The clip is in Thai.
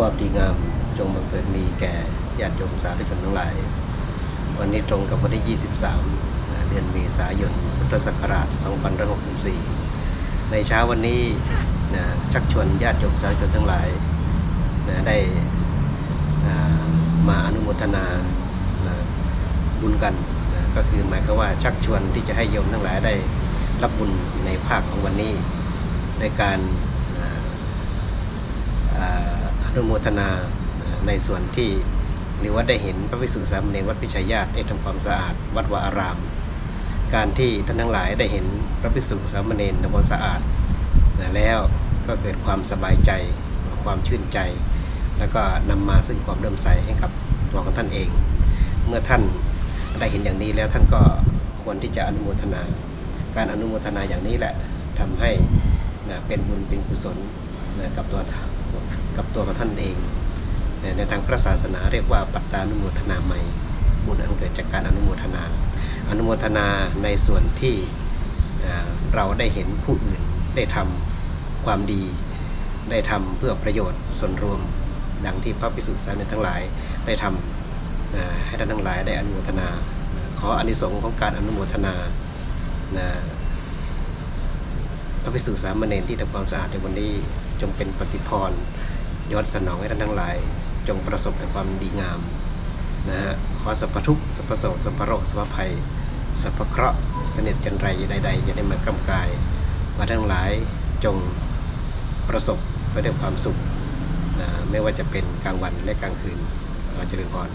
ความดีงามจงบังเกิดมีแก่ญาติโยมสาธุชนทั้งหลาย วันนี้ตรงกับวันที่ 23 เดือนเมษายน พุทธศักราช 2564 ในเช้าวันนี้นะชักชวนญาติโยมสาธุชนทั้งหลายนะได้อ่ามาอนุโมทนานะบุญกันนะก็คือหมายความว่าชักชวนที่จะให้โยมทั้งหลายได้รับบุญในภาคของวันนี้ในการอ่าอ่าอ นุโมทนาในส่วนที่หรือว่าได้เห็นพระภิกษุสามเณรวัดพิชัยญาติได้ทำความสะอาด วัดวาอาราม การที่ท่านทั้งหลายได้เห็นพระภิกษุสามเณรทำความสะอาดแล้วก็เกิดความสบายใจความชื่นใจ แล้วก็นำมาซึ่งความเริ่มใสให้กับตัวของท่านเอง เมื่อท่านได้เห็นอย่างนี้แล้วท่านก็ควรที่จะอนุโมทนา การอนุโมทนาอย่างนี้แหละทำให้เป็นบุญเป็นกุศลกับตัว กับตัวของท่านเอง ในทางพระศาสนาเรียกว่าปัตตานุโมทนาใหม่ บุญอันเกิดจากการอนุโมทนา อนุโมทนาในส่วนที่เราได้เห็นผู้อื่นได้ทำความดี ได้ทำเพื่อประโยชน์ส่วนรวม ดังที่พระภิกษุสามเณรทั้งหลายได้ทำนะให้ท่านทั้งหลายได้อนุโมทนา ขออานิสงส์ของการอนุโมทนาพระภิกษุสามเณรที่ทำความสะอาดในวันนี้จงเป็นปฏิพร ยอดสนองให้ท่านทั้งหลาย จงประสบแต่ความดีงามนะฮะขอสัพพทุกสัพพโสสัพพโรคสัพพภัยสัพพเคราะห์เสน็จจันไรใดๆอย่าได้มากำกายว่าทั้งหลายจงประสบไปด้วยความสุขนะไม่ว่าจะเป็นกลางวันและกลางคืนขอเจริญพร